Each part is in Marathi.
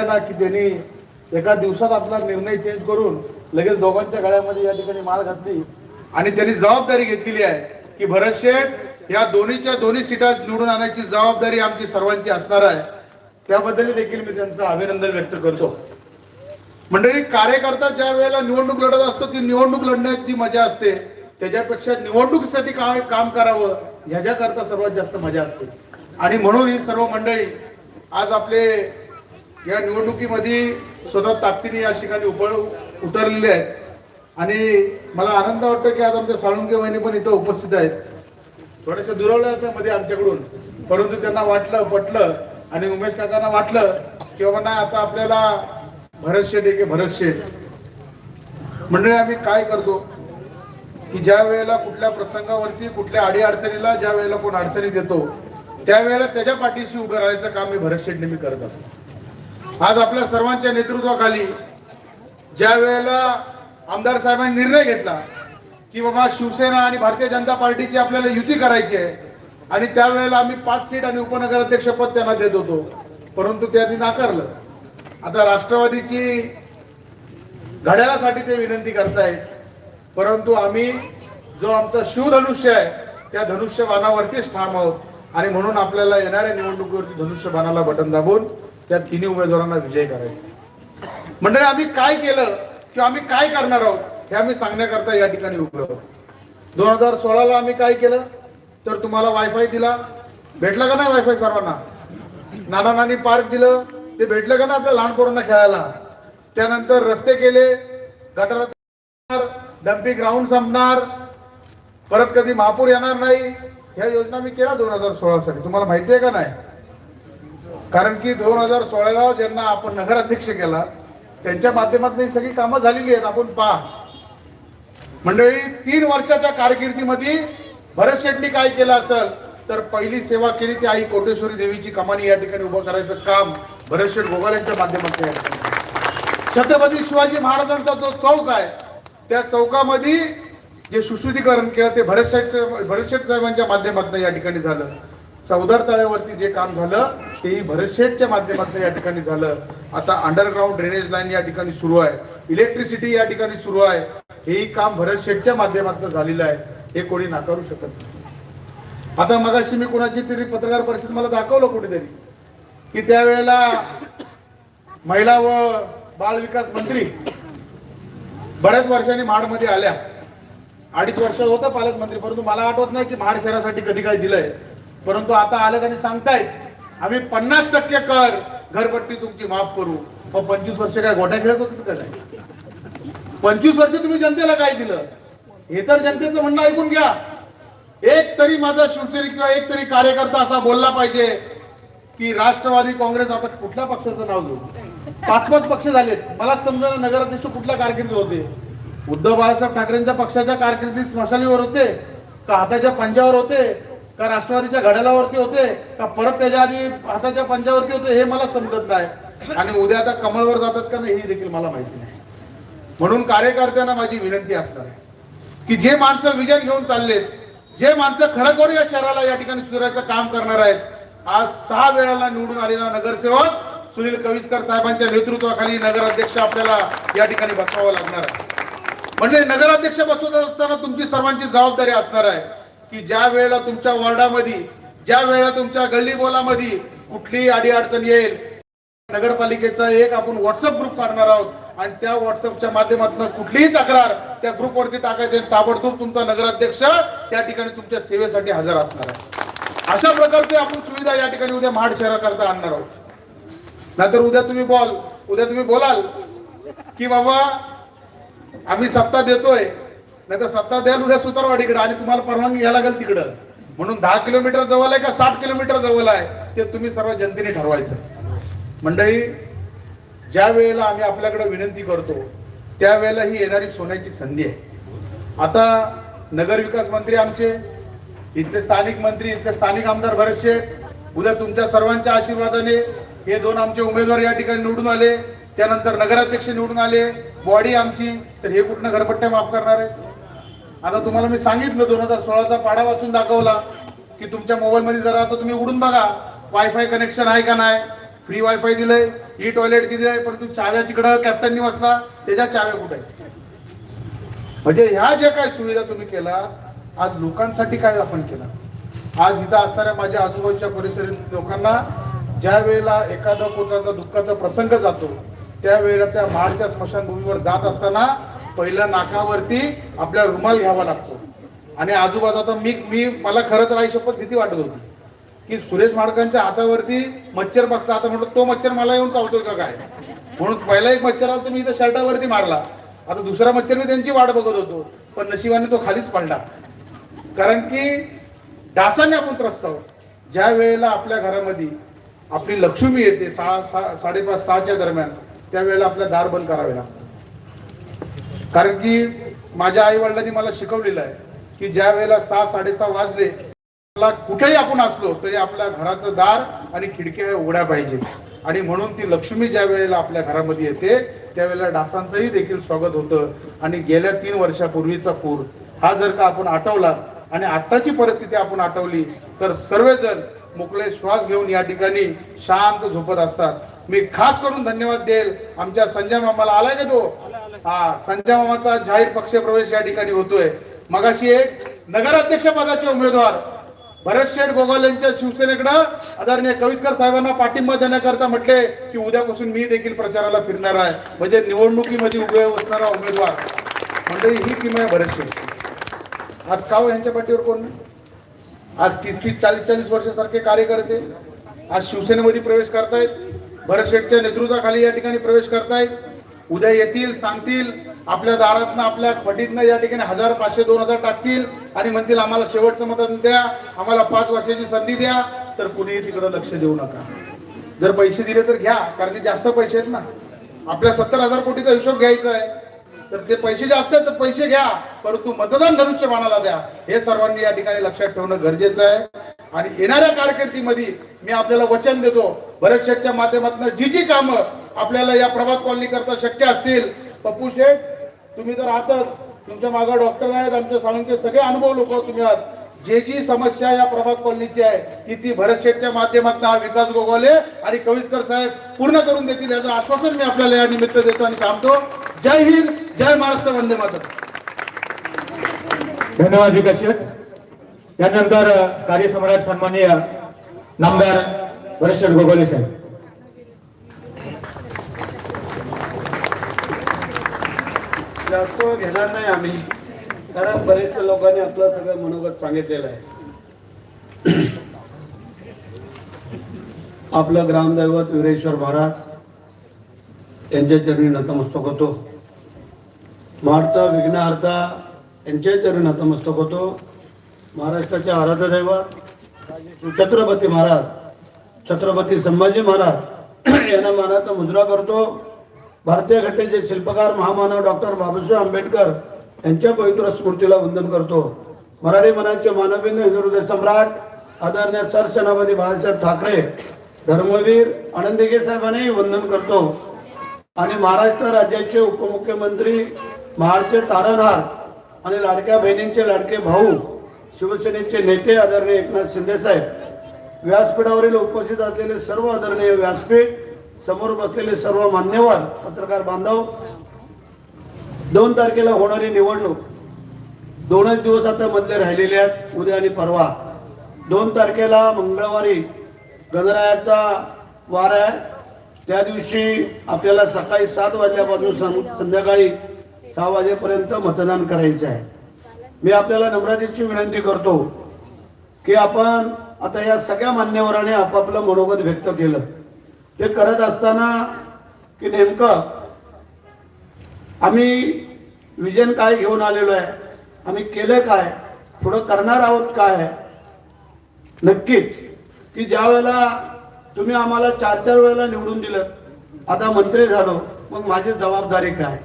ना की त्यांनी एका दिवसात आपला निर्णय चेंज करून लगेच दोघांच्या गळ्यामध्ये या ठिकाणी माल घातली आणि त्यांनी जबाबदारी घेतलेली आहे की भरत शेठ या दोन्हीच्या दोन्ही सीटा निवडून आणायची जबाबदारी आमची सर्वांची असणार आहे. त्याबद्दल देखील मी त्यांचं अभिनंदन व्यक्त करतो. मंडळी कार्यकर्ता ज्या वेळेला निवडणूक लढत असतो ती निवडणूक लढण्याची मजा असते त्याच्यापेक्षा निवडणुकीसाठी काय काम करावं ह्याच्याकरता सर्वात जास्त मजा असते. आणि म्हणून ही सर्व मंडळी आज आपले या निवडणुकीमध्ये स्वतः ताकदीने या ठिकाणी उप उतरलेले आहेत. आणि मला आनंद वाटतो की आज आमच्या साळुंके वहिनी पण इथं उपस्थित आहेत. थोड्याशा दुरावल्या होत्या मध्ये आमच्याकडून परंतु त्यांना वाटलं पटलं आणि उमेश काकांना वाटलं की बाबा नाही आता आपल्याला भरत शेठ आहे भरत शेठ. मंडळी आम्ही काय करतो? की ज्या वेळेला कुठल्या प्रसंगावरती कुठल्या आडी अडचणीला ज्या वेळेला कोण अडचणी देतो त्यावेळेला त्याच्या पाठीशी उभं राहायचं काम मी भरत शेठ नेहमी करत असतो. आज आपल्या सर्वांच्या नेतृत्वाखाली ज्या वेळेला आमदार साहेबांनी निर्णय घेतला की बाबा शिवसेना आणि भारतीय जनता पार्टीची आपल्याला युती करायची आहे आणि त्यावेळेला आम्ही पाच सीट आणि उपनगराध्यक्ष पद त्यांना देत होतो परंतु ते आधी नाकारलं. आता राष्ट्रवादीची घड्याळासाठी ते विनंती करतायत परंतु आम्ही जो आमचा शिवधनुष्य आहे त्या धनुष्यबाणावरतीच ठाम आहोत आणि म्हणून आपल्याला येणाऱ्या निवडणुकीवरती धनुष्यबाणाला बटन दाबून त्या तिन्ही उमेदवारांना विजय करायचा. मंडळी आम्ही काय केलं किंवा आम्ही काय करणार आहोत हे आम्ही सांगण्याकरता या ठिकाणी उभे आहोत दोन हजार सोळाला आम्ही काय केलं? तर तुम्हाला वायफाय दिला. भेटला का नाही वायफाय सर्वांना? नाना नानी पार्क दिलं. ते भेटलं का ना आपल्या लहान पोरांना खेळायला? त्यानंतर रस्ते केले. गटारात डम्पी ग्राउंड संपणार. परत कधी महापूर येणार नाही. ह्या योजना मी केल्या दोन हजार सोळा साठी तुम्हाला माहिती आहे का नाही? कारण की दोन हजार सोळाला ज्यांना आपण नगराध्यक्ष केला त्यांच्या माध्यमातून ही सगळी कामं झालेली आहेत आपण पहा. मंडळी तीन वर्षाच्या कारकिर्दीमध्ये भरत शेट्टी काय केलं असेल तर पहिली सेवा केली ती आई कोटेश्वरी देवीची कमानी या ठिकाणी उभं करायचं काम भरत शेठ गोगाल यांच्या माध्यमातून छत्रपती शिवाजी महाराजांचा जो चौक आहे त्या चौकामध्ये जे सुशुद्धीकरण केलं ते भरत शेठ भरत शेठ साहेबांच्या माध्यमातून या ठिकाणी झालं. चौदार तळ्यावरती जे काम झालं तेही भरतशेठच्या माध्यमातून या ठिकाणी झालं. आता अंडरग्राऊंड ड्रेनेज लाईन या ठिकाणी सुरू आहे. इलेक्ट्रिसिटी या ठिकाणी सुरू आहे. हेही काम भरतशेठच्या माध्यमातून झालेलं आहे. हे कोणी नाकारू शकत नाही. आता मगाशी मी कोणाची तरी पत्रकार परिषद मला दाखवलं कुठेतरी की त्यावेळेला महिला व बाल विकास मंत्री बऱ्याच वर्षांनी महाडमध्ये आल्या. अडीच वर्ष होतं पालकमंत्री परंतु मला आठवत नाही की महाड शहरासाठी कधी काही दिलंय. परंतु आता आलं त्याने सांगतायत आम्ही पन्नास टक्के कर घरपट्टी तुमची माफ करू. मग पंचवीस वर्ष काय गोट्या खेळत होते का काय पंचवीस वर्ष तुम्ही जनतेला काय दिलं? हे तर जनतेचं म्हणणं ऐकून घ्या. एक तरी माझा शिवसैनिक किंवा एक तरी कार्यकर्ता असा बोलला पाहिजे की राष्ट्रवादी काँग्रेस आता कुठल्या पक्षाचं नाव घेऊ? पाच पाच पक्ष झालेत. मला समजा नगराध्यक्ष कुठल्या कारकिर्दीत होते? उद्धव बाळासाहेब ठाकरेंच्या पक्षाच्या कारकिर्दीत स्मशानीवर होते का हाताच्या पंजावर होते? का राष्ट्रवादीच्या घड्यालावरती होते का परत त्याच्या आधी हाताच्या पंजावरती होते हे मला समजत नाही. आणि उद्या आता कमळवर जातात का नाही हे देखील मला माहिती नाही. म्हणून कार्यकर्त्यांना माझी विनंती असणार आहे की जे माणसं विजन घेऊन चाललेत जे माणसं खरोखर या शहराला या ठिकाणी सुधारायचं काम करणार आहेत आज सहा वेळाला निवडून आलेला नगरसेवक सुनील कविस्कर साहेबांच्या नेतृत्वाखाली नगराध्यक्ष आपल्याला या ठिकाणी बसवावं लागणार आहे. म्हणजे नगराध्यक्ष बसवत असताना तुमची सर्वांची जबाबदारी असणार आहे. की ज्या वेळेला तुमच्या वॉर्डामध्ये ज्या वेळेला तुमच्या गल्ली बोलामध्ये कुठलीही आडी अडचण येईल नगरपालिकेचा एक आपण व्हॉट्सअप ग्रुप काढणार आहोत आणि त्या व्हॉट्सअपच्या माध्यमातून कुठलीही तक्रार त्या ग्रुपवरती टाकायचे ताबडतोब तुमचा नगराध्यक्ष त्या ठिकाणी तुमच्या सेवेसाठी हजर असणार आहे. अशा प्रकारची आपण सुविधा या ठिकाणी उद्या महाड शहराकरता आणणार आहोत. नाहीतर उद्या तुम्ही बोल उद्या तुम्ही बोलाल की बाबा आम्ही सत्ता देतोय नाही तर सत्ता द्याल उद्या सुतारवाडीकडे आणि तुम्हाला परवानगी घ्यायला लागेल तिकडं. म्हणून दहा किलोमीटर जवळ आहे का साठ किलोमीटर जवळ आहे ते तुम्ही सर्व जनतेने ठरवायचं. मंडळी ज्या वेळेला आम्ही आपल्याकडे विनंती करतो त्यावेळेला ही येणारी सोन्याची संधी आहे. आता नगर विकास मंत्री आमचे इथले स्थानिक मंत्री इथले स्थानिक आमदार भरत शेठ उद्या तुमच्या सर्वांच्या आशीर्वादाने हे दोन आमचे उमेदवार या ठिकाणी निवडून आले त्यानंतर नगराध्यक्ष निवडून आले बॉडी आमची तर हे कुठनं घरपट्ट्या माफ करणार आहे? आता तुम्हाला मी सांगितलं दोन हजार सोळाचा पाडा वाचून दाखवला की तुमच्या मोबाईल मध्ये जरा आता तुम्ही उडून बघा वायफाय कनेक्शन आहे का नाही? फ्री वायफाय दिलंय ही टॉयलेट दिलंय परंतु चाव्या तिकडं कॅप्टननी वाचला त्याच्या चाव्या कुठे आहेत? म्हणजे ह्या ज्या काय सुविधा तुम्ही केला आज लोकांसाठी काय आपण केलं? आज इथं असणाऱ्या माझ्या आजूबाजूच्या परिसरातील लोकांना ज्या वेळेला एखादा कोणाचा दुःखाचा प्रसंग जातो त्यावेळेला त्या माळच्या स्मशानभूमीवर जात असताना पहिल्या नाकावरती आपल्या रुमाल घ्यावा लागतो. आणि आजूबाजू आता मी मी मला खरंच राही शपथ भीती वाटत होती. की सुरेश माडकांच्या हातावरती मच्छर बसला आता म्हटलं तो मच्छर मला येऊन चावतोय का काय? म्हणून पहिला एक मच्छर आला तुम्ही इथं शर्टावरती मारला. आता दुसरा मच्छर मी त्यांची वाट बघत होतो. पण नशिबाने तो खालीच पडला. कारण की डासाने आपण त्रस्त आहोत. ज्या वेळेला आपल्या घरामध्ये आपली लक्ष्मी येते सहा सा साडेपाच सहाच्या दरम्यान त्यावेळेला आपल्या दार बंद करावे लागतात. कारण की माझ्या आई वडिलांनी मला शिकवलेलं आहे की ज्या वेळेला सहा साडेसहा वाजले मला कुठेही आपण असलो तरी आपल्या घराचं दार आणि खिडक्या उघड्या पाहिजे. आणि म्हणून ती लक्ष्मी ज्या वेळेला आपल्या घरामध्ये येते त्यावेळेला डासांचंही देखील स्वागत होतं. आणि गेल्या तीन वर्षापूर्वीचा पूर. हा जर का आपण आठवला आणि आत्ताची परिस्थिती आपण आठवली तर सर्वजण मोकळे श्वास घेऊन या ठिकाणी शांत झोपत असतात. मी खास करून धन्यवाद देईल. आमच्या संजय मामाला आलाय का तो? हा संजय मामाचा जाहीर पक्ष प्रवेश या ठिकाणी होतोय. मगाशी एक नगराध्यक्ष पदाचे उमेदवार भरत शेठ गोगाल यांच्या शिवसेनेकडं आदरणीय कविस्कर साहेबांना पाठिंबा देण्याकरता म्हटले की उद्यापासून मी देखील प्रचाराला फिरणार आहे. म्हणजे निवडणुकीमध्ये उभे असणारा उमेदवार म्हणजे ही किमया भरत शेठ. आज काव हो यांच्या पाठीवर कोण? नाही? आज तीस तीस चाळीस चाळीस वर्षासारखे कार्यकर्ते आज शिवसेनेमध्ये प्रवेश करतायत. भरत शेठच्या नेतृत्वाखाली या ठिकाणी प्रवेश करतायत. उद्या येतील सांगतील आपल्या दारातनं आपल्या फटीतनं या ठिकाणी हजार पाचशे दोन हजार टाकतील आणि म्हणतील आम्हाला शेवटचं मतदान द्या आम्हाला पाच वर्षाची संधी द्या. तर कुणीही तिकडं लक्ष देऊ नका. जर पैसे दिले तर घ्या कारण की जास्त पैसे आहेत ना. आपल्या सत्तर हजार कोटीचा हिशोब घ्यायचा आहे. तर ते पैसे जास्त आहेत तर पैसे घ्या. परंतु मतदान धनुष्यबाणाला द्या. हे सर्वांनी या ठिकाणी लक्षात ठेवणं गरजेचं आहे. आणि येणाऱ्या कारकिर्दीमध्ये मी आपल्याला वचन देतो भरत शेठच्या माध्यमातून जी जी कामं आपल्याला या प्रभात कॉलनी करता शक्य असतील. पप्पू शेठ तुम्ही तर आहातच तुमच्या मागे डॉक्टर आहेत. आमच्या साळुंके सगळे अनुभव लोक तुम्ही आहात जे जी समस्या या प्रभात कॉलनीची आहे ती ती भरत शेठच्या माध्यमातून हा विकास गोगवले आणि कविस्कर साहेब पूर्ण करून देतील याचं आश्वासन मी आपल्याला या निमित्त देतो आणि थांबतो. जय हिंद जय महाराष्ट्र वंदे मातरम. धन्यवाद विकास शेठ. त्यानंतर कार्यसम्राट सन्माननीय नामदार भरतशेठ गोगोले साहेब. जास्त वेळ घेणार नाही आम्ही. कारण बरेचशा लोकांनी आपलं सगळं मनोगत सांगितलेलं आहे. आपलं ग्रामदैवत वीरेश्वर महाराज यांच्या चरणी नतमस्तक होतो. माडचा विघ्नहर्ता यांच्या चरणी नतमस्तक होतो. महाराष्ट्राच्या आराध्य दैवत छत्रपती महाराज छत्रपती संभाजी महाराज यांना मानाचा मुजरा करतो. भारतीय घटनेचे शिल्पकार महामानव डॉक्टर बाबासाहेब आंबेडकर यांच्या पवित्र स्मृतीला वंदन करतो. मराठी मनाचे मानवीय हिंदुहृदय सम्राट आदरणीय सरसेनापती बाळासाहेब ठाकरे धर्मवीर आनंदगे साहेबांनाही वंदन करतो. आणि महाराष्ट्र राज्याचे उपमुख्यमंत्री महाडचे तारणहार आणि लाडक्या बहिणींचे लाडके भाऊ शिवसेनेचे नेते आदरणीय एकनाथ शिंदे साहेब व्यासपीठावरील उपस्थित असलेले सर्व आदरणीय व्यासपीठ समोर बसलेले सर्व मान्यवर पत्रकार बांधव दोन तारखेला होणारी निवडणूक. दोनच दिवस आता मधले राहिलेले आहेत उद्या आणि परवा. दोन तारखेला मंगळवारी गणरायाचा वार आहे. त्या दिवशी आपल्याला सकाळी सात वाजल्यापासून संध्याकाळी सहा वाजेपर्यंत मतदान करायचं आहे. मी आपल्याला नम्रतेची विनंती करतो की आपण आता या सगळ्या मान्यवरांनी आपापलं मनोगत व्यक्त केलं. ते करत असताना की नेमकं आम्ही विजन काय घेऊन आलेलो आहे? आम्ही केलं काय? पुढं करणार आहोत काय? नक्कीच. की ज्या वेळेला तुम्ही आम्हाला चार चार वेळेला निवडून दिलं आता मंत्री झालो मग माझी जबाबदारी काय?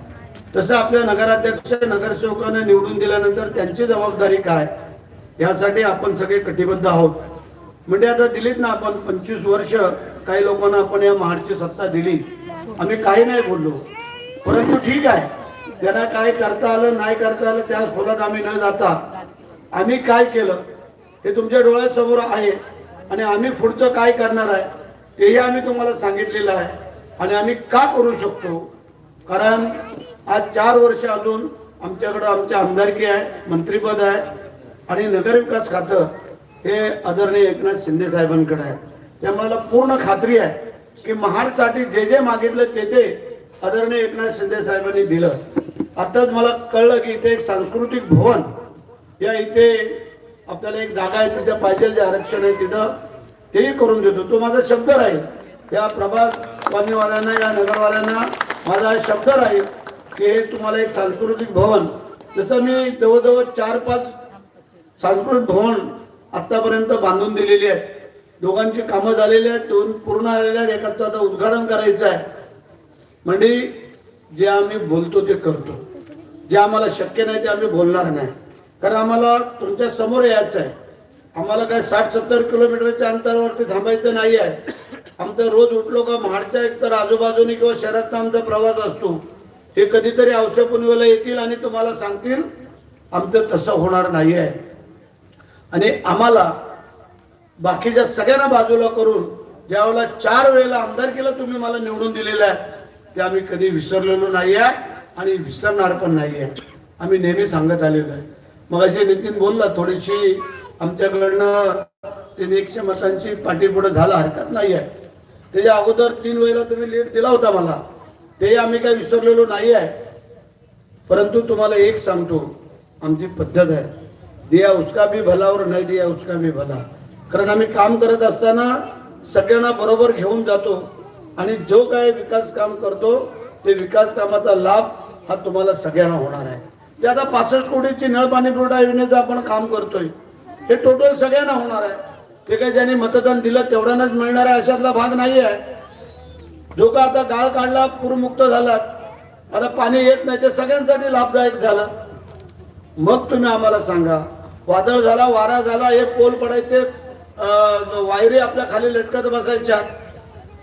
तसं आपल्या नगराध्यक्ष नगरसेवकांना निवडून दिल्यानंतर त्यांची जबाबदारी काय? यासाठी आपण सगळे कटिबद्ध आहोत. म्हणजे आता दिलीत ना आपण पंचवीस वर्ष काही लोकांना आपण या महाडची सत्ता दिली. आम्ही काही नाही बोललो. परंतु ठीक आहे. त्यांना काय करता आलं नाही करता आलं त्या खोलात आम्ही न जाता आम्ही काय केलं? हे तुमच्या डोळ्यासमोर आहे. आणि आम्ही पुढचं काय करणार आहे? तेही आम्ही तुम्हाला सांगितलेलं आहे. आणि आम्ही का करू शकतो? कारण आज चार वर्ष अजून आमच्याकडं आमच्या आमदारकी आहे मंत्रीपद आहे आणि नगरविकास खातं हे आदरणीय एकनाथ शिंदे साहेबांकडे आहे. त्यामुळे मला पूर्ण खात्री आहे की महाडसाठी जे जे मागितलं ते ते आदरणीय एकनाथ शिंदे साहेबांनी दिलं. आताच मला कळलं की इथे एक सांस्कृतिक भवन या इथे आपल्याला एक जागा आहे तिथे पाहिजे जे आरक्षण आहे तिथं तेही करून देतो. तो माझा शब्द राहील. या प्रभात स्वामीवाल्यांना या नगरवाल्यांना माझा शब्द राहील की हे तुम्हाला एक सांस्कृतिक भवन. जसं मी जवळजवळ चार पाच सांस्कृतिक भवन आतापर्यंत बांधून दिलेली आहेत. दोघांची कामं झालेली आहेत दोन पूर्ण आलेल्या आहेत एकाचं आता उद्घाटन करायचं आहे. म्हणजे जे आम्ही बोलतो ते करतो. जे आम्हाला शक्य नाही ते आम्ही बोलणार नाही. कारण आम्हाला तुमच्यासमोर यायचं आहे. आम्हाला काय साठ सत्तर किलोमीटरच्या अंतरावरती थांबायचं नाही आहे. आमचं रोज उठलो का महाडच्या एकतर आजूबाजूने किंवा शहरातला आमचा प्रवास असतो. हे कधीतरी औषधपुनवेला येतील आणि तुम्हाला सांगतील आमचं तसं होणार नाही आहे आणि आम्हाला बाकीच्या सगळ्यांना बाजूला करून ज्यावेळेला चार वेळेला आमदारकीला तुम्ही मला निवडून दिलेलं आहे. ते आम्ही कधी विसरलेलो नाही आहे आणि विसरणार पण नाही आहे आम्ही नेहमी सांगत आलेलो आहे. मग असे नितीन बोलला थोडीशी आमच्याकडनं तीन एकशे मतांची पाठीपुढं झाला हरकत नाही आहे त्याच्या अगोदर तीन वेळेला तुम्ही लीड दिला होता मला. ते आम्ही काही विसरलेलो नाही आहे परंतु तुम्हाला एक सांगतो आमची पद्धत आहे. दिया उसका भी भला और नाही दिया उसका भी भला. कारण आम्ही काम करत असताना सगळ्यांना बरोबर घेऊन जातो आणि जो काय विकास काम करतो ते विकास कामाचा लाभ हा तुम्हाला सगळ्यांना होणार आहे. जे आता पासष्ट कोटीची नळ पाणी पुरवठा योजनेचं आपण काम करतोय. हे टोटल सगळ्यांना होणार आहे. ते काही ज्यांनी मतदान दिलं तेवढ्यानाच मिळणार आहे अशातला भाग नाही आहे. जो का आता गाळ काढला पूरमुक्त झाला आता पाणी येत नाही ते सगळ्यांसाठी लाभदायक झालं. मग तुम्ही आम्हाला सांगा वादळ झाला वारा झाला हे पोल पडायचे वायरी आपल्या खाली लटकत बसायच्या.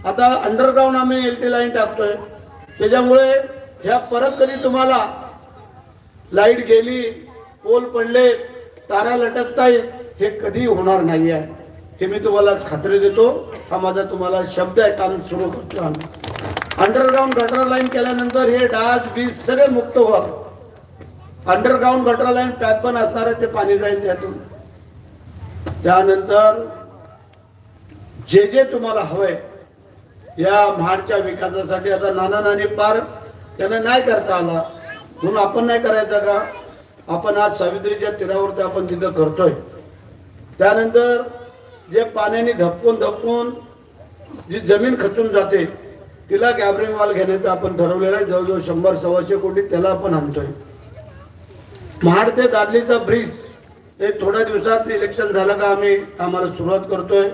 आता अंडरग्राऊंड आम्ही एल टी लाईन टाकतोय. त्याच्यामुळे ह्या परत कधी तुम्हाला लाइट गेली पोल पडले तारा लटकतायत हे कधी होणार नाही आहे. हे मी तुम्हाला खात्री देतो. हा माझा तुम्हाला शब्द आहे काम सुरू करतो आम्ही. अंडरग्राऊंड गटर लाईन केल्यानंतर हे डास बीज सगळे मुक्त व्हावं. अंडरग्राऊंड गटर लाईन पॅक पण असणार आहे ते पाणी जाईल त्यातून. त्यानंतर जे जे तुम्हाला हवंय या महाडच्या विकासासाठी आता नाना नानी पार त्यांना नाही करता आला. म्हणून आपण नाही करायचं का? आपण आज सावित्रीच्या तीरावरती आपण तिथं करतोय. त्यानंतर जे पाण्याने धपकून धपकून जी जमीन खचून जाते तिला गॅबरिंग वाल घेण्याचं आपण ठरवलेलं आहे. जवळजवळ शंभर सव्वाशे कोटी त्याला आपण आणतोय. महाड ते दादलीचा ब्रिज ते थोड्या दिवसात इलेक्शन झालं का आम्ही कामाला सुरुवात करतोय.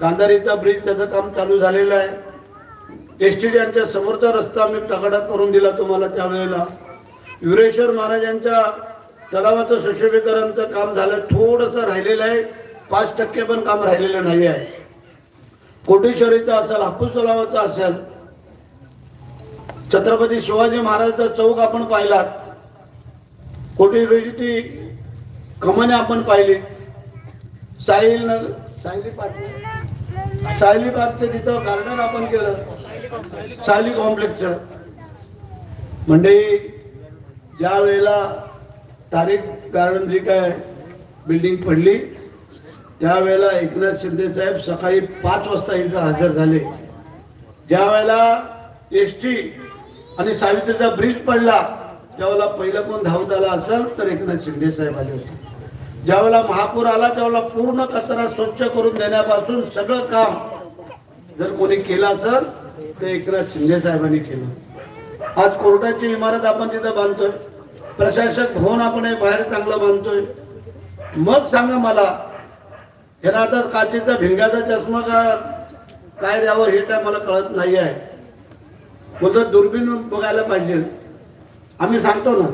गांधारीचा ब्रिज त्याचं काम चालू झालेलं आहे. एस टी यांच्या समोरचा रस्ता आम्ही तगडा करून दिला तुम्हाला त्यावेळेला. युरेश्वर महाराजांच्या तलावाचं सुशोभीकरणचं काम झालं. थोडंसं राहिलेलं आहे. पाच टक्के पण काम राहिलेलं नाही आहे. कोटेश्वरीचं असेल हापूस तलावाचं असेल छत्रपती शिवाजी महाराजांचा चौक आपण पाहिलात. कोटेश्वरीची कमाने आपण पाहिली. साहिल नगर सायली पार्क. सायली पार्कचं तिथं गार्डन आपण केलं. सायली कॉम्प्लेक्सचं म्हणजे ज्या वेळेला तारीख गार्डन जी काय बिल्डिंग पडली त्यावेळेला एकनाथ शिंदे साहेब सकाळी पाच वाजता इथं हजर झाले. ज्या वेळेला एस टी आणि सावित्रीचा ब्रिज पडला त्यावेळेला पहिलं कोण धावत आला असेल तर एकनाथ शिंदे साहेब आले होते. ज्यावेळेला महापूर आला त्यावेळेला पूर्ण कचरा स्वच्छ करून देण्यापासून सगळं काम जर कोणी केलं असेल तर एकनाथ शिंदे साहेबांनी केलं. आज कोर्टाची इमारत आपण तिथं बांधतोय. प्रशासक भवन आपण हे बाहेर चांगलं बांधतोय. मग सांगा मला ह्याला आता काचेचा भिंगाचा चष्मा का काय द्यावं हे काय मला कळत नाही आहे बोलतो दुर्बीण बघायला पाहिजे. आम्ही सांगतो ना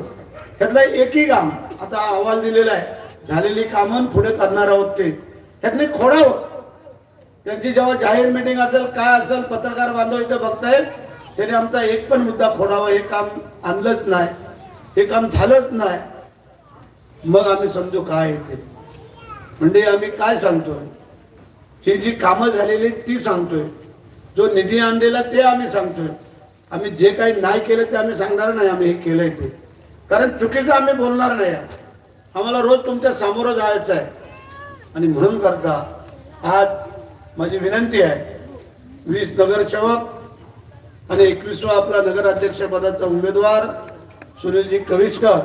त्यातलं एकही काम आता अहवाल दिलेला आहे झालेली कामं पुढे करणार आहोत ते. त्यातले खोडावं त्यांची जेव्हा जाहीर मिटिंग असेल काय असेल पत्रकार बांधव इथं बघतायत त्याने आमचा एक पण मुद्दा खोडावा हे काम आणलंच नाही हे काम झालंच नाही. मग आम्ही समजू काय येते म्हणजे आम्ही काय सांगतोय? ही जी कामं झालेली आहेत ती सांगतोय. जो निधी आणलेला ते आम्ही सांगतोय. आम्ही जे काही नाही केलं ते आम्ही सांगणार नाही आम्ही हे केलंय ते. कारण चुकीचं आम्ही बोलणार नाही. आम्हाला रोज तुमच्या सामोरं जायचं आहे. आणि म्हणून करता आज माझी विनंती आहे वीस नगरसेवक आणि एकवीसवा आपला नगराध्यक्ष पदाचा उमेदवार सुनीलजी कविस्कर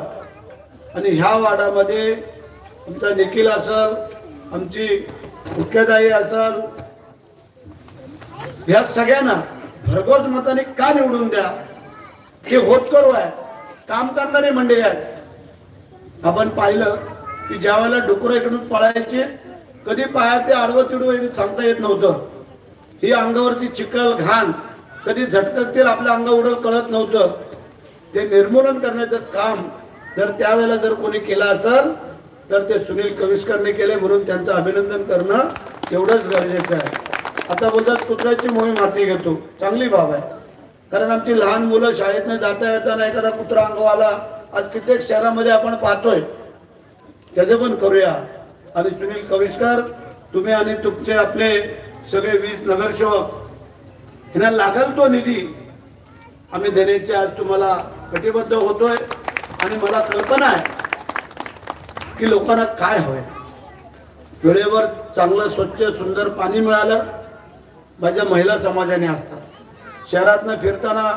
आणि ह्या वार्डामध्ये आमचा निखिल असल आमची मुख्यदायी असल ह्या सगळ्यांना भरघोस मताने का निवडून द्या? हे होतकरू आहे काम करणारे मंडळी आहेत. आपण पाहिलं की ज्या वेळेला डुकरं इकडून पळायचे कधी पायाचे आडवं तिडवं सांगता येत नव्हतं. ही अंगावरची चिखल घाण कधी झटकतील आपल्या अंगावर कळत नव्हतं. ते निर्मूलन करण्याचं काम जर त्यावेळेला जर कोणी केलं असेल तर ते सुनील कविस्करने केले म्हणून त्यांचं अभिनंदन करणं तेवढंच गरजेचं आहे. आता बोलतात कुत्र्याची मोहीम हाती घेतो. चांगली बाब आहे. कारण आमची लहान मुलं शाळेतनं जाता येताना एखादा कुत्रा अंग आला आज कित्येक शहरामध्ये आपण पाहतोय. त्याचे पण करूया. आणि सुनील कविस्कर तुम्ही आणि तुमचे आपले सगळे वीस नगरसेवक यांना लागल तो निधी? आम्ही देण्याची आज तुम्हाला कटिबद्ध होतोय आणि मला कल्पना आहे की लोकांना काय हवंय. वेळेवर चांगलं स्वच्छ सुंदर पाणी मिळालं माझ्या महिला समाजाने असतात. शहरातनं फिरताना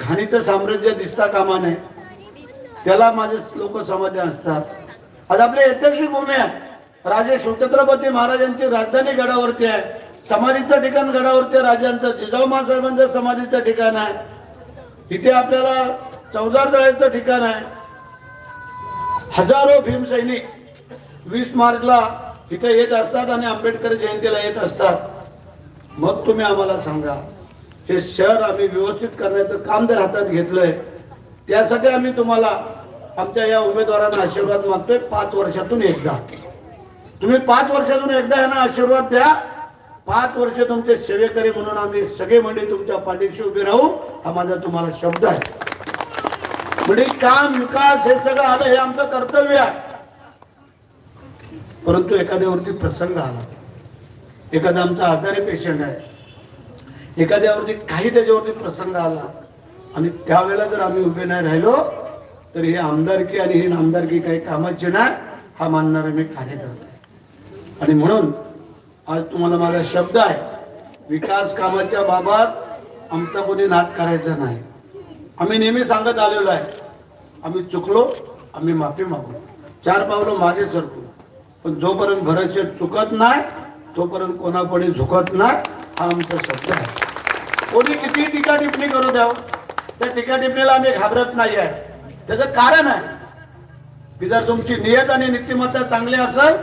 घाणीचं साम्राज्य दिसता कामा नये. त्याला माझे लोक समाज असतात. आज आपली ऐतिहासिक भूमी आहे. राजे शिवछत्रपती महाराजांची राजधानी गडावरती आहे. समाधीचं ठिकाण गडावरती आहे. राजांचं जिजाऊ साहेबांचं समाधीचं ठिकाण आहे. इथे आपल्याला चौदार तळ्याचं ठिकाण आहे. हजारो भीमसैनिक वीस मार्चला इथे येत असतात आणि आंबेडकर जयंतीला येत असतात. मग तुम्ही आम्हाला सांगा. हे शहर आम्ही व्यवस्थित करण्याचं काम जर हातात घेतलंय त्यासाठी आम्ही तुम्हाला आमच्या या उमेदवारांना आशीर्वाद मागतोय पाच वर्षातून एकदा. तुम्ही पाच वर्षातून एकदा यांना आशीर्वाद द्या. पाच वर्ष तुमचे सेवेकरी म्हणून आम्ही सगळे मंडळी तुमच्या पाठीशी उभे राहू. हा माझा तुम्हाला शब्द आहे. म्हणजे काम विकास हे सगळं आलं हे आमचं कर्तव्य आहे. परंतु एखाद्यावरती प्रसंग आला. एखादा आमचा आजारी पेशंट आहे. एखाद्यावरती काही त्याच्यावरती प्रसंग आला आणि त्यावेळेला जर आम्ही उभे नाही राहिलो तर हे आमदारकी आणि ही नामदारकी काही कामाची नाही हा मानणारा मी कार्यकर्ता आहे. आणि म्हणून आज तुम्हाला माझा शब्द आहे विकास कामाच्या बाबत आमचा कोणी नाट करायचा नाही. आम्ही नेहमी सांगत आलेलो आहे आम्ही चुकलो आम्ही माफी मागू. चार पावलं मागे सरकू. पण जोपर्यंत भरतशेठ चुकत नाही तोपर्यंत कोणापुढे झुकत नाही हा आमचा शब्द आहे. कोणी किती टीका टिप्पणी करू द्यावं हो. त्या टीका टिप्पणीला आम्ही घाबरत नाही आहे. त्याचं कारण आहे की जर तुमची नियत आणि नीतिमत्ता चांगली असेल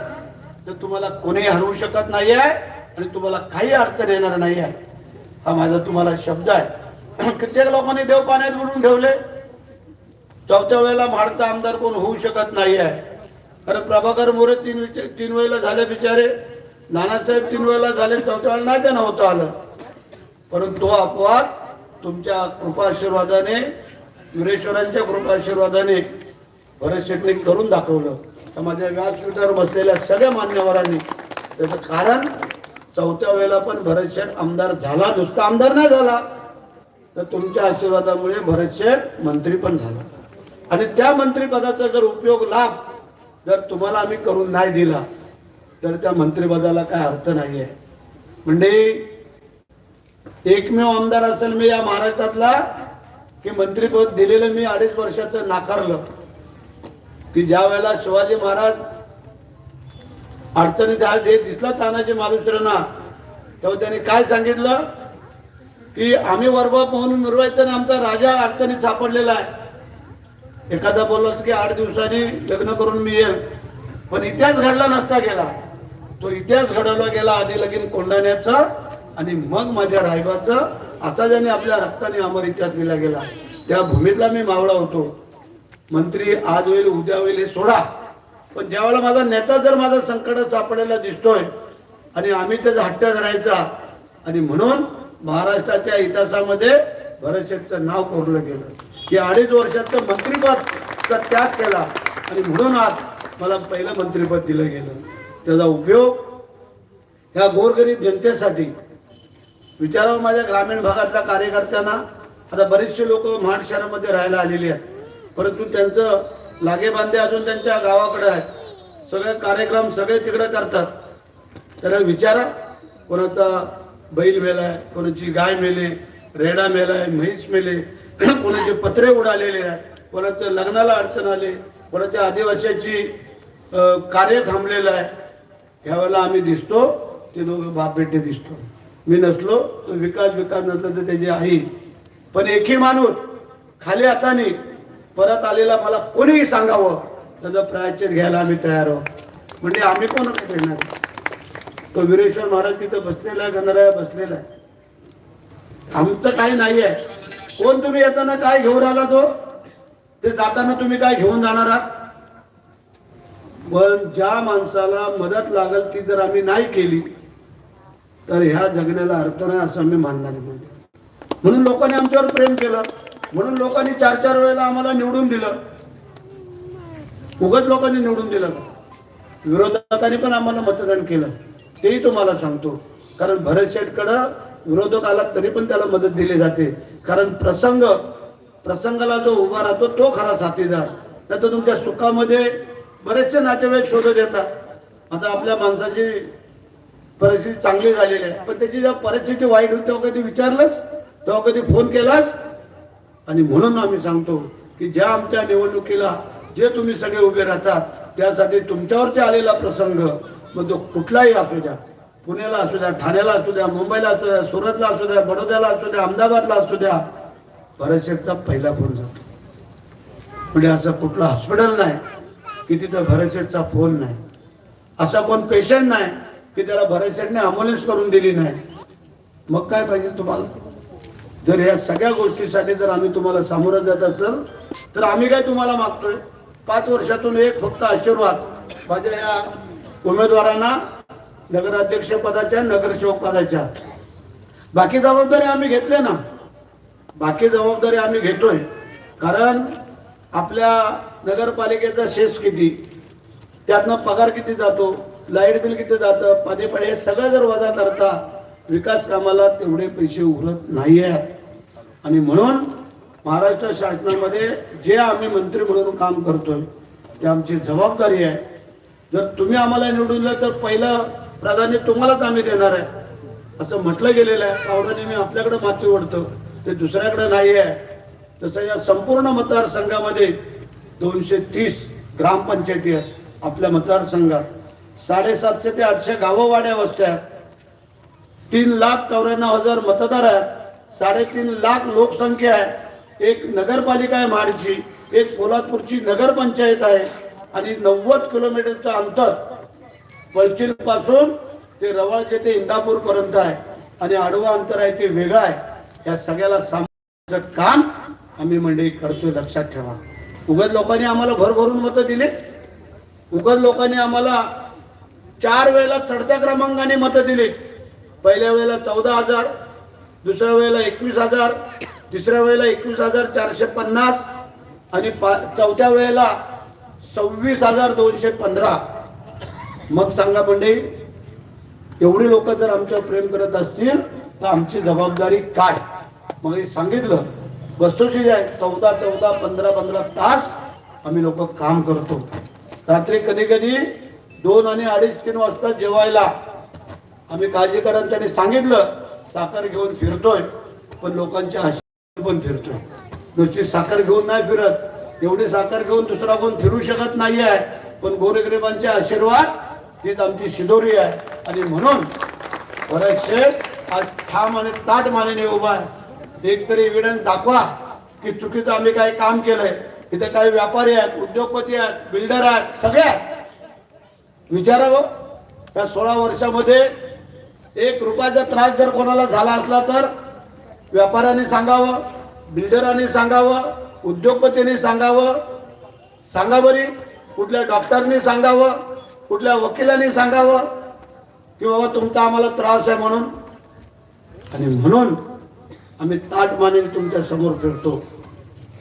तर तुम्हाला कोणीही हरवू शकत नाही आहे आणि तुम्हाला काही अडचण येणार नाही आहे. हा माझा तुम्हाला शब्द आहे. कित्येक लोकांनी देव पाण्यात बुडून ठेवले. चौथ्या वेळेला म्हाडचा आमदार कोण होऊ शकत नाही आहे. कारण प्रभाकर मोरे तीन तीन वेळेला झाले बिचारे. नानासाहेब तीन वेळेला झाले चौथ्या वेळेला नाही त्यांना होतं आलं. परंतु तो अपवाद तुमच्या कृपाशीर्वादाने विरेश्वरांच्या कृपाशीर्वादाने भरत शेट्टी करून दाखवलं. तर माझ्या व्यासपीठावर बसलेल्या सगळ्या मान्यवरांनी. त्याचं कारण चौथ्या वेळेला पण भरत शेठ आमदार झाला नुसता आमदार नाही झाला. तर तुमच्या आशीर्वादामुळे भरत शेठ मंत्री पण झाला. आणि त्या मंत्रिपदाचा जर उपयोग लाभ जर तुम्हाला आम्ही करून नाही दिला तर त्या मंत्रिपदाला काय अर्थ नाही आहे म्हणजे एकमेव आमदार असेल मी या महाराष्ट्रातला की मंत्रिपद दिलेलं मी अडीच वर्षाचं नाकारलं. की ज्या वेळेला शिवाजी महाराज अडचणीत आज हे दिसला तानाजी मालुसऱ्यांना तेव्हा त्यांनी काय सांगितलं? की आम्ही वरबाप म्हणून मिरवायचं आणि आमचा राजा अडचणीत सापडलेला आहे. एखादा बोलला की आठ दिवसांनी लग्न करून मी येईल. पण इतिहास घडला नसता गेला. तो इतिहास घडवला गेला आधी लगीन कोंडाण्याचा आणि मग माझ्या रायबाचं. असा ज्याने आपल्या रक्ताने अमर इतिहास लिहिला गेला. त्या भूमीतला मी मावळा होतो. मंत्री आज होईल उद्या होईल हे सोडा. पण ज्यावेळेला माझा नेता जर माझा संकट सापडायला दिसतोय आणि आम्ही त्याचा हट्ट धरायचा आणि म्हणून महाराष्ट्राच्या इतिहासामध्ये भरतशेठचं नाव कोरलं गेलं. की अडीच वर्षाचं मंत्रिपदचा त्याग केला आणि म्हणून आज मला पहिलं मंत्रिपद दिलं गेलं. त्याचा उपयोग ह्या गोरगरीब जनतेसाठी विचारावं माझ्या ग्रामीण भागातल्या कार्यकर्त्यांना आता बरेचसे लोक महाड शहरामध्ये राहायला आलेले आहेत. परंतु त्यांचं लागेबांधे अजून त्यांच्या गावाकडे आहेत. सगळे कार्यक्रम सगळे तिकडे करतात. त्याला विचारा कोणाचा बैल मेलाय कोणाची गाय मेले रेडा मेलाय म्हैस मेले कोणाचे पत्रे उडालेले आहेत कोणाचं लग्नाला अडचण आले कोणाच्या आदिवासीची कार्य थांबलेलं आहे. ह्यावेळेला आम्ही दिसतो ते दोघं बाप बेटे दिसतो. मी नसलो तर विकास विकास नसलं तर त्याची आई. पण एकही माणूस खाली हाताने परत आलेला मला कोणीही सांगावं त्याचं प्रायचित घ्यायला आम्ही तयार आहोत. म्हणजे आम्ही कोण देणार तो वीरेश्वर महाराज तिथं बसलेला आहे गणराया बसलेला आहे. आमचं काही नाही आहे कोण तुम्ही येताना काय घेऊन आला तो? ते जाताना तुम्ही काय घेऊन जाणार आहात? पण ज्या माणसाला मदत लागल ती जर आम्ही नाही केली तर ह्या जगण्याला अर्थ नाही असं आम्ही मानणार नाही. म्हणून लोकांनी आमच्यावर प्रेम केलं. म्हणून लोकांनी चार चार वेळेला आम्हाला निवडून दिलं. उगत लोकांनी निवडून दिलं. विरोधकांनी पण आम्हाला मतदान केलं. तेही तुम्हाला सांगतो. कारण भरत शेठकडं विरोधक आला तरी पण त्याला मदत दिली जाते. कारण प्रसंग प्रसंगाला जो उभा राहतो तो खरा साथीदार. नाही तर तुमच्या सुखामध्ये बरेचसे नातेवाईक शोधत येतात आता आपल्या माणसाची परिस्थिती चांगली झालेली आहे. पण त्याची जेव्हा परिस्थिती वाईट होती तेव्हा कधी विचारलंस? तेव्हा कधी फोन केलास? आणि म्हणून आम्ही सांगतो की ज्या आमच्या निवडणुकीला जे तुम्ही सगळे उभे राहतात त्यासाठी तुमच्यावरती आलेला प्रसंग मग तो कुठलाही असू द्या. पुण्याला असू द्या ठाण्याला असू द्या मुंबईला असू द्या सुरतला असू द्या बडोद्याला असू द्या अहमदाबादला असू द्या भरतशेठचा पहिला फोन जातो. म्हणजे असं कुठलं हॉस्पिटल नाही. की तिथं भरसेटचा फोन नाही. असा कोण पेशंट नाही की त्याला भरसेटने अम्ब्युलन्स करून दिली नाही. मग काय पाहिजे तुम्हाला? जर या सगळ्या गोष्टीसाठी जर आम्ही तुम्हाला सामोरं जात असेल तर आम्ही काय तुम्हाला मागतोय? पाच वर्षातून एक फक्त आशीर्वाद. माझ्या या उमेदवारांना नगराध्यक्ष पदाच्या नगरसेवक पदाच्या. बाकी जबाबदारी आम्ही घेतले ना. बाकी जबाबदारी आम्ही घेतोय. कारण आपल्या नगरपालिकेचा शेष किती? त्यातनं पगार किती जातो? लाइट बिल किती जातं? पाणी पाणी हे सगळं जर वजा करता विकास कामाला तेवढे पैसे उरत नाही आहेत आणि म्हणून महाराष्ट्र शासनामध्ये जे आम्ही मंत्री म्हणून काम करतोय ते आमची जबाबदारी आहे. जर तुम्ही आम्हाला निवडून दिलं तर पहिलं प्राधान्य तुम्हालाच आम्ही देणार आहे. असं म्हटलं गेलेलं आहे. पावडं नेहमी आपल्याकडे माती ओढतं. ते दुसऱ्याकडे नाही आहे तसं या संपूर्ण मतदारसंघामध्ये दोनशे तीस ग्रामपंचायती आहेत आपल्या मतदारसंघात. साडेसातशे ते आठशे गावं वाड्या वस्त्या आहेत. तीन लाख चौऱ्याण्णव हजार मतदार आहेत. साडेतीन लाख लोकसंख्या आहे. एक नगरपालिका आहे महाडची एक पोलादपूरची नगरपंचायत आहे आणि नव्वद किलोमीटरचं अंतर पलचिलपासून ते रवाळचे ते इंदापूर पर्यंत आहे. आणि आडवा अंतर आहे ते वेगळं आहे. या सगळ्याला सामान्याचं काम आम्ही मंडळी करतोय. लक्षात ठेवा. उगत लोकांनी आम्हाला भरभरून मतं दिले उगत लोकांनी आम्हाला चार वेळेला चढत्या क्रमांकाने मतं दिली पहिल्या वेळेला चौदा हजार दुसऱ्या वेळेला एकवीस हजार तिसऱ्या वेळेला एकवीस हजार चारशे पन्नास आणि पा चौथ्या वेळेला सव्वीस हजार दोनशे पंधरा. मग सांगा मंडळी एवढी लोक जर आमच्यावर प्रेम करत असतील तर आमची जबाबदारी काय? मग सांगितलं. वस्तुस्थिती आहे चौदा चौदा पंधरा पंधरा तास आम्ही लोक काम करतो. रात्री कधी कधी दोन आणि अडीच तीन वाजता जेवायला. आम्ही काळजी करत त्यांनी सांगितलं साखर घेऊन फिरतोय पण लोकांच्या आशीर्वाद पण फिरतोय. नुसती साखर घेऊन नाही फिरत एवढी साखर घेऊन दुसरा कोण फिरू शकत नाही आहे पण गोरगरिबांचे आशीर्वाद तीच आमची शिदोरी आहे. आणि म्हणून बरेचसे आज ठाम आणि ताट मानेने उभा आहे. एक तरी एव्हिडन्स दाखवा की चुकीचं आम्ही काही काम केलंय. इथे काही व्यापारी आहेत उद्योगपती आहेत बिल्डर आहेत सगळ्या आहेत. विचारावं हो. त्या सोळा वर्षामध्ये एक रुपयाचा त्रास जर कोणाला झाला असला तर व्यापाऱ्यांनी सांगावं बिल्डरांनी सांगावं उद्योगपतींनी सांगावं सांगा बरी. कुठल्या डॉक्टरनी सांगावं कुठल्या वकिलांनी सांगावं की बाबा तुमचा आम्हाला त्रास आहे म्हणून. आणि म्हणून आम्ही ताट मानेन तुमच्यासमोर फिरतो.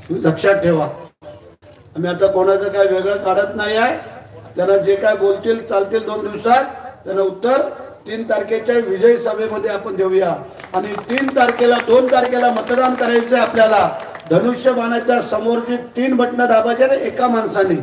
तुम्ही लक्षात ठेवा. आम्ही आता कोणाचं काय वेगळं काढत नाही आहे. त्यांना जे काय बोलतील चालतील दोन दिवसात त्यांना उत्तर तीन तारखेच्या विजय सभेमध्ये आपण देऊया. आणि तीन तारखेला दोन तारखेला मतदान करायचं आपल्याला. धनुष्यबाणाच्या समोरची तीन बटणं दाबायचे ना एका माणसाने.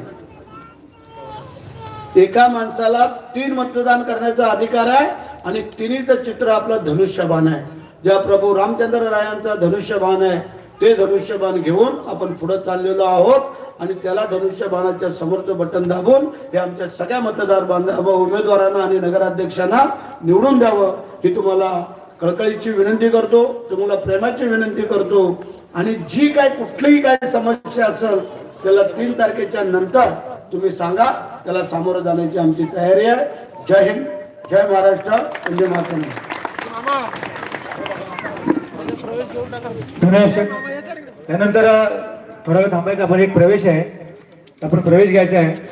एका माणसाला तीन मतदान करण्याचा अधिकार आहे आणि तिन्हीचं चित्र आपलं धनुष्यबाण आहे. ज्या प्रभू रामचंद्र रायांचा धनुष्यबाण आहे ते धनुष्यबाण घेऊन आपण पुढे चाललेलो आहोत आणि त्याला धनुष्यबाणाच्या समोरचं बटन दाबून हे आमच्या सगळ्या मतदार बांधव उमेदवारांना आणि नगराध्यक्षांना निवडून द्यावं ही तुम्हाला कळकळीची विनंती करतो तुम्हाला प्रेमाची विनंती करतो. आणि जी काय कुठलीही काय समस्या असेल त्याला तीन तारखेच्या नंतर तुम्ही सांगा त्याला सामोरं जाण्याची आमची तयारी आहे. जय हिंद जय महाराष्ट्र म्हणजे मातरम. त्यानंतर थोडा वेळ थांबायचा आपण एक प्रवेश आहे. आपण प्रवेश घ्यायचा आहे.